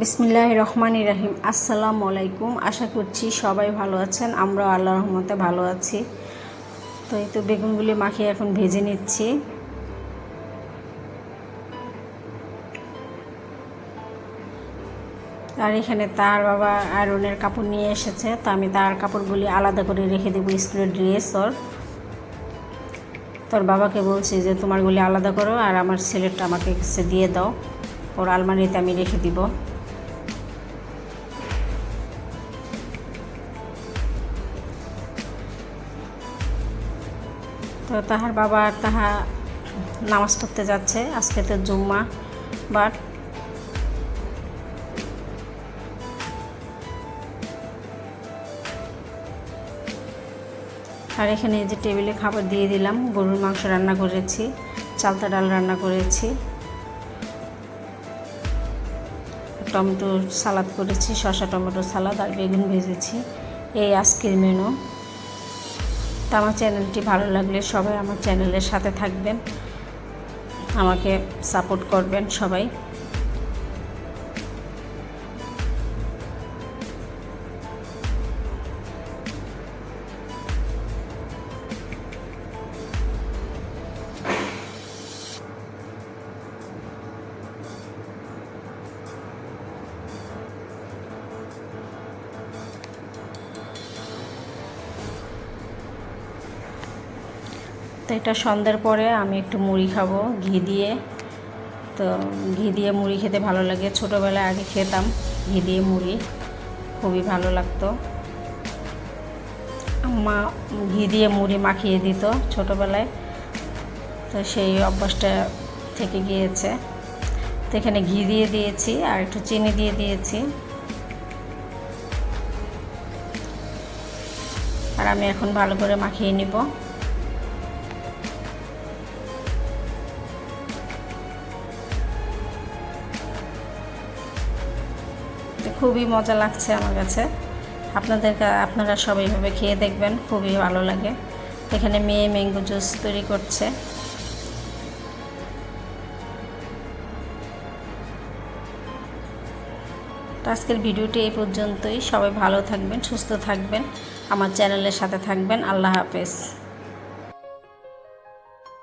বিসমিল্লাহ রহমান রাহিম। আসসালামু আলাইকুম। আশা করছি সবাই ভালো আছেন। আমরা আল্লাহ রহমতে ভালো আছি। তো এই তো বেগুনগুলি মাখিয়ে এখন ভেজে নিচ্ছি। আর এখানে তার বাবা আয়রনের কাপড় নিয়ে এসেছে। তো আমি তার কাপড়গুলি আলাদা করে রেখে দেবো স্কুলের ড্রেস ওর। তোর বাবাকে বলছি যে তোমারগুলি আলাদা করো আর আমার ছেলেটা আমাকে দিয়ে দাও। ওর আলমারিতে আমি রেখে দিব। তো তাহার বাবা আর তাহা নামাজ পড়তে যাচ্ছে। আজকে তো জুম্মা বাট আর এখানে যে টেবিলে খাবার দিয়ে দিলাম, গরুর মাংস রান্না করেছি, চালতা ডাল রান্না করেছি টমেটো সালাদ করেছি, শসা টমেটো সালাদ আর বেগুন ভেজেছি। এই আজকের মেনু তো আমার চ্যানেলটি ভালো লাগলে সবাই আমার চ্যানেলের সাথে থাকবেন। আমাকে সাপোর্ট করবেন সবাই। এটা সন্ধ্যার পরে আমি একটু মুড়ি খাব, ঘি দিয়ে। তো ঘি দিয়ে মুড়ি খেতে ভালো লাগে। ছোটোবেলায় আগে খেতাম ঘি দিয়ে মুড়ি, খুবই ভালো লাগতো। মা ঘি দিয়ে মুড়ি মাখিয়ে দিত ছোটোবেলায়। তো সেই অভ্যাসটা থেকে গিয়েছে। তো এখানে ঘি দিয়ে দিয়েছি আর একটু চিনি দিয়ে দিয়েছি। আর আমি এখন ভালো করে মাখিয়ে নিব। খুবই মজা লাগছে আমার কাছে। আপনাদের আপনারা সবাই এভাবে খেয়ে দেখবেন, খুবই ভালো লাগে। এখানে মেয়ে ম্যাঙ্গো জুস তৈরি করছে। তো আজকের ভিডিওটি এই পর্যন্তই। সবাই ভালো থাকবেন, সুস্থ থাকবেন। আমার চ্যানেলের সাথে থাকবেন। আল্লাহ হাফেজ।